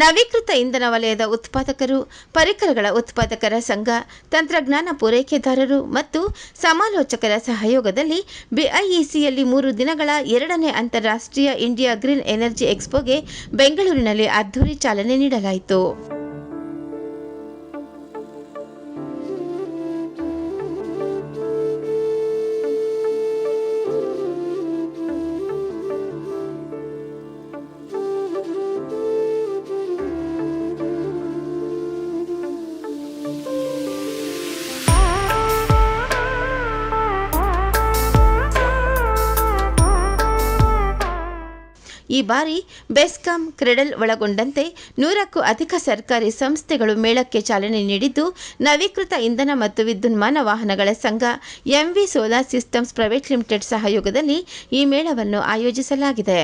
ನವೀಕೃತ ಇಂಧನ ವಲಯದ ಉತ್ಪಾದಕರು, ಪರಿಕರಗಳ ಉತ್ಪಾದಕರ ಸಂಘ, ತಂತ್ರಜ್ಞಾನ ಪೂರೈಕೆದಾರರು ಮತ್ತು ಸಮಾಲೋಚಕರ ಸಹಯೋಗದಲ್ಲಿ ಬಿಐಇಸಿಯಲ್ಲಿ ಮೂರು ದಿನಗಳ ಎರಡನೇ ಅಂತಾರಾಷ್ಟ್ರೀಯ ಇಂಡಿಯಾ ಗ್ರೀನ್ ಎನರ್ಜಿ ಎಕ್ಸ್ಪೋಗೆ ಬೆಂಗಳೂರಿನಲ್ಲಿ ಅದ್ದೂರಿ ಚಾಲನೆ ನೀಡಲಾಯಿತು. ಈ ಬಾರಿ ಬೆಸ್ಕಾಂ ಕ್ರೆಡಲ್ ಒಳಗೊಂಡಂತೆ ನೂರಕ್ಕೂ ಅಧಿಕ ಸರ್ಕಾರಿ ಸಂಸ್ಥೆಗಳು ಮೇಳಕ್ಕೆ ಚಾಲನೆ ನೀಡಿದ್ದು, ನವೀಕೃತ ಇಂಧನ ಮತ್ತು ವಿದ್ಯುನ್ಮಾನ ವಾಹನಗಳ ಸಂಘ MV solar systems private limited ಸಹಯೋಗದಲ್ಲಿ ಈ ಮೇಳವನ್ನು ಆಯೋಜಿಸಲಾಗಿದೆ.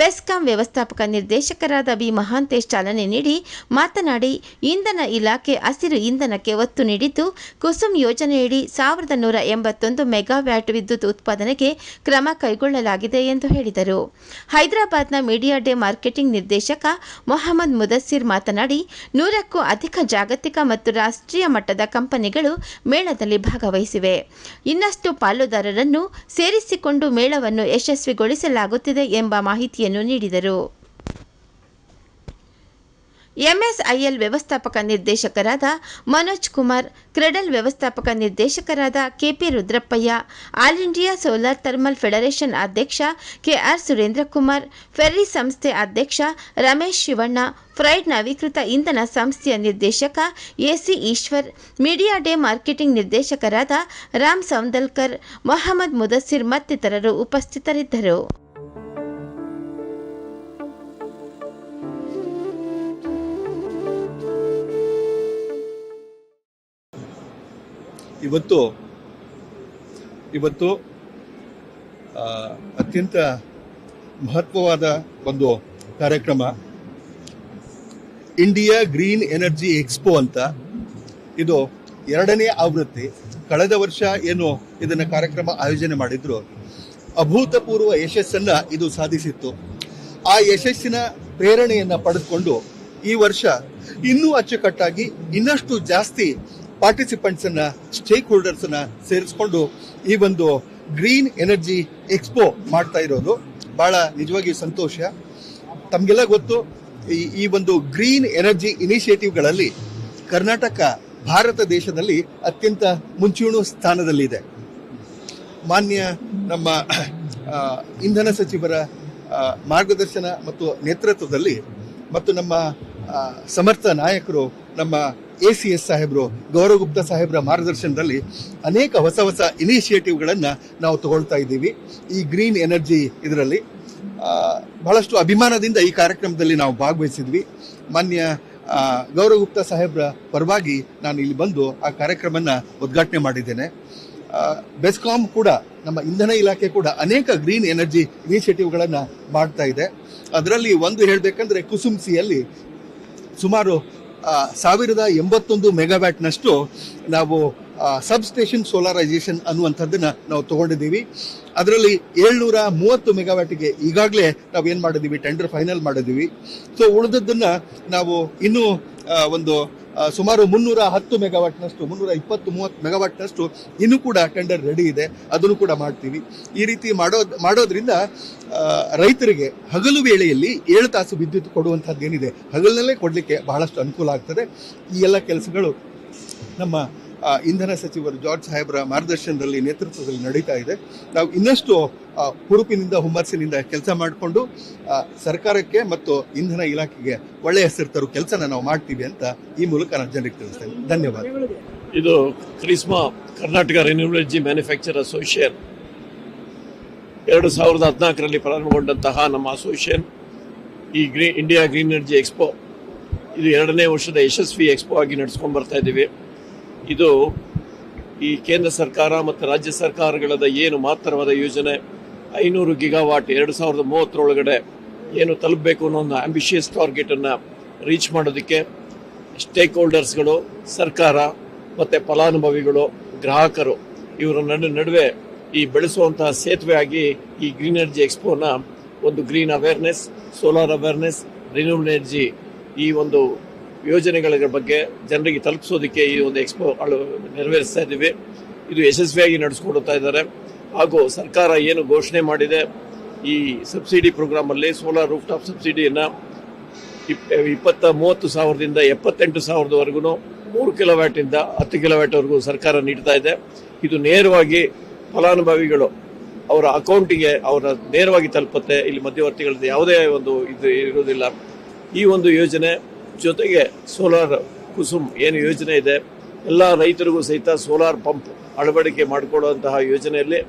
ಬೆಸ್ಕಾಂ ವ್ಯವಸ್ಥಾಪಕ ನಿರ್ದೇಶಕರಾದ ಬಿ. ಮಹಾಂತೇಶ್ ಚಾಲನೆ ನೀಡಿ, ಮಾತನಾಡಿ, ಇಂಧನ ಇಲಾಖೆ ಹಸಿರು ಇಂಧನಕ್ಕೆ ಒತ್ತು ನೀಡಿದ್ದು, ಕುಸುಮ್ ಯೋಜನೆಯಡಿ ಸಾವಿರದ ನೂರ ಎಂಬತ್ತೊಂದು ಮೆಗಾವ್ಯಾಟ್ ವಿದ್ಯುತ್ ಉತ್ಪಾದನೆಗೆ ಕ್ರಮ ಕೈಗೊಳ್ಳಲಾಗಿದೆ ಎಂದು ಹೇಳಿದರು. ಹೈದರಾಬಾದ್ನ ಮೀಡಿಯಾ ಡೇ ಮಾರ್ಕೆಟಿಂಗ್ ನಿರ್ದೇಶಕ ಮೊಹಮ್ಮದ್ ಮುದಸ್ಸಿರ್ ಮಾತನಾಡಿ, ನೂರಕ್ಕೂ ಅಧಿಕ ಜಾಗತಿಕ ಮತ್ತು ರಾಷ್ಟ್ರೀಯ ಮಟ್ಟದ ಕಂಪನಿಗಳು ಮೇಳದಲ್ಲಿ ಭಾಗವಹಿಸಿವೆ. ಇನ್ನಷ್ಟು ಪಾಲುದಾರರನ್ನು ಸೇರಿಸಿಕೊಂಡು ಮೇಳವನ್ನು ಯಶಸ್ವಿಗೊಳಿಸಲಾಗುತ್ತಿದೆ ಎಂಬ ಮಾಹಿತಿಯನ್ನು ನೀಡಿದರು. ಎಂಎಸ್ಐಎಲ್ ವ್ಯವಸ್ಥಾಪಕ ನಿರ್ದೇಶಕರಾದ ಮನೋಜ್ ಕುಮಾರ್, ಕ್ರೆಡಲ್ ವ್ಯವಸ್ಥಾಪಕ ನಿರ್ದೇಶಕರಾದ KP Rudrappayya, all India solar thermal federation ಅಧ್ಯಕ್ಷ ಕೆಆರ್ ಸುರೇಂದ್ರ ಕುಮಾರ್, ಫೆರ್ರಿ ಸಂಸ್ಥೆ ಅಧ್ಯಕ್ಷ ರಮೇಶ್ ಶಿವಣ್ಣ, ಫ್ರೈಡ್ ನವೀಕೃತ ಇಂಧನ ಸಂಸ್ಥೆಯ ನಿರ್ದೇಶಕ AC Eshwar, media day marketing ನಿರ್ದೇಶಕರಾದ ರಾಮ್ ಸೌಂದಲ್ಕರ್, ಮೊಹಮ್ಮದ್ ಮುದಸ್ಸಿರ್ ಮತ್ತಿತರರು ಉಪಸ್ಥಿತರಿದ್ದರು. ಇವತ್ತು ಇವತ್ತು ಅತ್ಯಂತ ಮಹತ್ವವಾದ ಒಂದು ಕಾರ್ಯಕ್ರಮ, ಇಂಡಿಯಾ ಗ್ರೀನ್ ಎನರ್ಜಿ ಎಕ್ಸ್ಪೋ ಅಂತ. ಇದು ಎರಡನೇ ಆವೃತ್ತಿ. ಕಳೆದ ವರ್ಷ ಏನು ಇದನ್ನ ಕಾರ್ಯಕ್ರಮ ಆಯೋಜನೆ ಮಾಡಿದ್ರು. ಅಭೂತಪೂರ್ವ ಯಶಸ್ಸನ್ನ ಇದು ಸಾಧಿಸಿತ್ತು. ಆ ಯಶಸ್ಸಿನ ಪ್ರೇರಣೆಯನ್ನ ಪಡೆದುಕೊಂಡು ಈ ವರ್ಷ ಇನ್ನೂ ಅಚ್ಚುಕಟ್ಟಾಗಿ ಇನ್ನಷ್ಟು ಜಾಸ್ತಿ ಪಾರ್ಟಿಸಿಪೆಂಟ್ಸ್ ಅನ್ನ ಸ್ಟೇಕ್ ಹೋಲ್ಡರ್ಸ್ ಅನ್ನ ಸೇರಿಸ್ಕೊಂಡು ಈ ಒಂದು ಗ್ರೀನ್ ಎನರ್ಜಿ ಎಕ್ಸ್ಪೋ ಮಾಡ್ತಾ ಇರೋದು. ಬಹಳ ನಿಜವಾಗಿ ಸಂತೋಷ. ತಮಗೆಲ್ಲ ಗೊತ್ತು, ಈ ಈ ಒಂದು ಗ್ರೀನ್ ಎನರ್ಜಿ ಇನಿಷಿಯೇಟಿವ್ಗಳಲ್ಲಿ ಕರ್ನಾಟಕ, ಭಾರತ ದೇಶದಲ್ಲಿ ಅತ್ಯಂತ ಮುಂಚೂಣು ಸ್ಥಾನದಲ್ಲಿದೆ. ಮಾನ್ಯ ನಮ್ಮ ಇಂಧನ ಸಚಿವರ ಮಾರ್ಗದರ್ಶನ ಮತ್ತು ನೇತೃತ್ವದಲ್ಲಿ ಮತ್ತು ನಮ್ಮ ಸಮರ್ಥ ನಾಯಕರು ನಮ್ಮ ಎ ಸಿ ಎಸ್ ಸಾಹೇಬರು ಗೌರವ್ ಗುಪ್ತಾ ಸಾಹೇಬರ ಮಾರ್ಗದರ್ಶನದಲ್ಲಿ ಅನೇಕ ಹೊಸ ಹೊಸ ಇನಿಷಿಯೇಟಿವ್ಗಳನ್ನು ನಾವು ತಗೊಳ್ತಾ ಇದ್ದೀವಿ. ಈ ಗ್ರೀನ್ ಎನರ್ಜಿ ಇದರಲ್ಲಿ ಬಹಳಷ್ಟು ಅಭಿಮಾನದಿಂದ ಈ ಕಾರ್ಯಕ್ರಮದಲ್ಲಿ ನಾವು ಭಾಗವಹಿಸಿದ್ವಿ. ಮಾನ್ಯ ಗೌರವ ಗುಪ್ತ ಸಾಹೇಬ್ರ ಪರವಾಗಿ ನಾನು ಇಲ್ಲಿ ಬಂದು ಆ ಕಾರ್ಯಕ್ರಮವನ್ನು ಉದ್ಘಾಟನೆ ಮಾಡಿದ್ದೇನೆ. ಬೆಸ್ಕಾಮ್ ಬೆಸ್ಕಾಂ ಕೂಡ, ನಮ್ಮ ಇಂಧನ ಇಲಾಖೆ ಕೂಡ ಅನೇಕ ಗ್ರೀನ್ ಎನರ್ಜಿ ಇನಿಷಿಯೇಟಿವ್ಗಳನ್ನು ಮಾಡ್ತಾ ಇದೆ. ಅದರಲ್ಲಿ ಒಂದು ಹೇಳಬೇಕಂದ್ರೆ ಕುಸುಮ್ಸಿಯಲ್ಲಿ ಸುಮಾರು ಸಾವಿರದ ಎಂಬತ್ತೊಂದು ಮೆಗಾವ್ಯಾಟ್ನಷ್ಟು ನಾವು ಸಬ್ ಸ್ಟೇಷನ್ ಸೋಲಾರೈಸೇಷನ್ ಅನ್ನುವಂಥದ್ದನ್ನ ನಾವು ತಗೊಂಡಿದ್ದೀವಿ. ಅದರಲ್ಲಿ ಏಳ್ನೂರ ಮೂವತ್ತು ಮೆಗಾವ್ಯಾಟ್ಗೆ ಈಗಾಗಲೇ ನಾವು ಏನು ಮಾಡಿದ್ದೀವಿ, ಟೆಂಡರ್ ಫೈನಲ್ ಮಾಡಿದ್ದೀವಿ. ಸೊ ಉಳಿದದ್ದನ್ನು ನಾವು ಇನ್ನೂ ಒಂದು ಸುಮಾರು ಮುನ್ನೂರ ಹತ್ತು ಮೆಗಾವಾಟ್ನಷ್ಟು, ಮುನ್ನೂರ ಇಪ್ಪತ್ತು, ಮೂವತ್ತು ಮೆಗಾವಾಟ್ನಷ್ಟು ಇನ್ನೂ ಕೂಡ ಟೆಂಡರ್ ರೆಡಿ ಇದೆ. ಅದನ್ನು ಕೂಡ ಮಾಡ್ತೀವಿ. ಈ ರೀತಿ ಮಾಡೋ, ಮಾಡೋದ್ರಿಂದ ರೈತರಿಗೆ ಹಗಲು ವೇಳೆಯಲ್ಲಿ ಏಳು ತಾಸು ವಿದ್ಯುತ್ ಕೊಡುವಂಥದ್ದು ಏನಿದೆ ಹಗಲಿನಲ್ಲೇ ಕೊಡಲಿಕ್ಕೆ ಬಹಳಷ್ಟು ಅನುಕೂಲ ಆಗ್ತದೆ. ಈ ಎಲ್ಲ ಕೆಲಸಗಳು ನಮ್ಮ ಇಂಧನ ಸಚಿವರು ಜಾರ್ಜ್ ಸಾಹೇಬ್ರ ಮಾರ್ಗದರ್ಶನದಲ್ಲಿ ನೇತೃತ್ವದಲ್ಲಿ ನಡೀತಾ ಇದೆ. ನಾವು ಇನ್ನಷ್ಟು ಹುರುಪಿನಿಂದ, ಹುಮ್ಮಸ್ಸಿನಿಂದ ಕೆಲಸ ಮಾಡಿಕೊಂಡು ಸರ್ಕಾರಕ್ಕೆ ಮತ್ತು ಇಂಧನ ಇಲಾಖೆಗೆ ಒಳ್ಳೆಯ ಹೆಸರು ತರೋ ಕೆಲಸನ ನಾವು ಮಾಡ್ತೀವಿ ಅಂತ ಈ ಮೂಲಕ ನಾನು ಜನರಿಗೆ ತಿಳಿಸ್ತೇನೆ. ಧನ್ಯವಾದ. ಇದು ಕ್ರಿಸ್ಮಾ Karnataka renewable energy manufacture association ಎರಡು ಸಾವಿರದ ಹದಿನಾಲ್ಕರಲ್ಲಿ ಪ್ರಾರಂಭಗೊಂಡಂತಹ ನಮ್ಮ ಅಸೋಸಿಯೇಷನ್ ಈ green India green energy expo ಇದು ಎರಡನೇ ವರ್ಷದ ಯಶಸ್ವಿ ಎಕ್ಸ್ಪೋ ಆಗಿ ನಡೆಸ್ಕೊಂಡು ಬರ್ತಾ ಇದ್ದೀವಿ. ಇದು ಈ ಕೇಂದ್ರ ಸರ್ಕಾರ ಮತ್ತು ರಾಜ್ಯ ಸರ್ಕಾರಗಳದ ಏನು ಮಾತ್ರವಾದ ಯೋಜನೆ, ಐನೂರು ಗಿಗಾವಾಟ್ ಎರಡು ಸಾವಿರದ ಮೂವತ್ತರೊಳಗಡೆ ಏನು ತಲುಪಬೇಕು ಅನ್ನೋ ಒಂದು ಆಂಬಿಷಿಯಸ್ ಟಾರ್ಗೆಟನ್ನು ರೀಚ್ ಮಾಡೋದಕ್ಕೆ ಸ್ಟೇಕ್ ಹೋಲ್ಡರ್ಸ್ಗಳು ಸರ್ಕಾರ ಮತ್ತು ಫಲಾನುಭವಿಗಳು, ಗ್ರಾಹಕರು ಇವರ ನಡು, ನಡುವೆ ಈ ಬೆಳೆಸುವಂತಹ ಸೇತುವೆ ಆಗಿ ಈ ಗ್ರೀನ್ ಎನರ್ಜಿ ಎಕ್ಸ್ಪೋನ ಒಂದು green awareness solar awareness renewable energy ಈ ಒಂದು ಯೋಜನೆಗಳ ಬಗ್ಗೆ ಜನರಿಗೆ ತಲುಪಿಸೋದಕ್ಕೆ ಈ ಒಂದು ಎಕ್ಸ್ಪೋ ನೆರವೇರಿಸ್ತಾ ಇದ್ದೀವಿ. ಇದು ಯಶಸ್ವಿಯಾಗಿ ನಡೆಸ್ಕೊಡ್ತಾ ಇದ್ದಾರೆ. ಹಾಗೂ ಸರ್ಕಾರ ಏನು ಘೋಷಣೆ ಮಾಡಿದೆ, ಈ ಸಬ್ಸಿಡಿ ಪ್ರೋಗ್ರಾಮಲ್ಲಿ ಸೋಲಾರ್ ರೂಫ್ ಟಾಪ್ ಸಬ್ಸಿಡಿಯನ್ನು ಇಪ್- ಇಪ್ಪತ್ತ ಮೂವತ್ತು ಸಾವಿರದಿಂದ ಎಪ್ಪತ್ತೆಂಟು ಸಾವಿರದವರೆಗೂ ಮೂರು ಕಿಲೋವ್ಯಾಟಿಂದ ಹತ್ತು ಕಿಲೋವ್ಯಾಟ್ವರೆಗೂ ಸರ್ಕಾರ ನೀಡ್ತಾ ಇದೆ. ಇದು ನೇರವಾಗಿ ಫಲಾನುಭವಿಗಳು ಅವರ ಅಕೌಂಟಿಗೆ ಅವರ ನೇರವಾಗಿ ತಲುಪುತ್ತೆ. ಇಲ್ಲಿ ಮಧ್ಯವರ್ತಿಗಳದ್ದು ಯಾವುದೇ ಒಂದು ಇದು ಇರುವುದಿಲ್ಲ. ಈ ಒಂದು ಯೋಜನೆ ಜೊತೆಗೆ ಸೋಲಾರ್ ಕುಸುಮ್ ಏನು ಯೋಜನೆ ಇದೆ, ಎಲ್ಲ ರೈತರಿಗೂ ಸಹಿತ ಸೋಲಾರ್ ಪಂಪ್ ಅಳವಡಿಕೆ ಮಾಡಿಕೊಡುವಂತಹ ಯೋಜನೆಯಲ್ಲಿ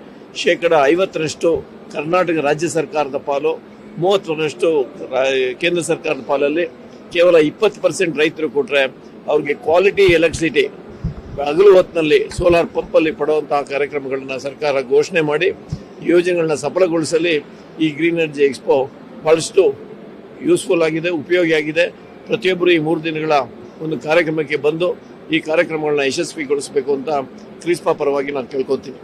ಶೇಕಡ ಐವತ್ತರಷ್ಟು ಕರ್ನಾಟಕ ರಾಜ್ಯ ಸರ್ಕಾರದ ಪಾಲು, ಮೂವತ್ತರಷ್ಟು ಕೇಂದ್ರ ಸರ್ಕಾರದ ಪಾಲಲ್ಲಿ ಕೇವಲ ಇಪ್ಪತ್ತು ಪರ್ಸೆಂಟ್ ರೈತರು ಕೊಟ್ಟರೆ ಅವ್ರಿಗೆ ಕ್ವಾಲಿಟಿ ಎಲೆಕ್ಟ್ರಿಸಿಟಿ ಹಗಲು ಹೊತ್ತಿನಲ್ಲಿ ಸೋಲಾರ್ ಪಂಪಲ್ಲಿ ಪಡುವಂತಹ ಕಾರ್ಯಕ್ರಮಗಳನ್ನು ಸರ್ಕಾರ ಘೋಷಣೆ ಮಾಡಿ, ಯೋಜನೆಗಳನ್ನ ಸಫಲಗೊಳಿಸಲಿ ಈ ಗ್ರೀನ್ ಎನರ್ಜಿ ಎಕ್ಸ್ಪೋ ಬಹಳಷ್ಟು ಯೂಸ್ಫುಲ್ ಆಗಿದೆ ಉಪಯೋಗಿ ಆಗಿದೆ ಪ್ರತಿಯೊಬ್ಬರು ಈ ಮೂರು ದಿನಗಳ ಒಂದು ಕಾರ್ಯಕ್ರಮಕ್ಕೆ ಬಂದು ಈ ಕಾರ್ಯಕ್ರಮಗಳನ್ನ ಯಶಸ್ವಿಗೊಳಿಸಬೇಕು ಅಂತ ಕ್ರೀಸ್ಪಾ ಪರವಾಗಿ ನಾನು ಕೇಳ್ಕೊತೀನಿ.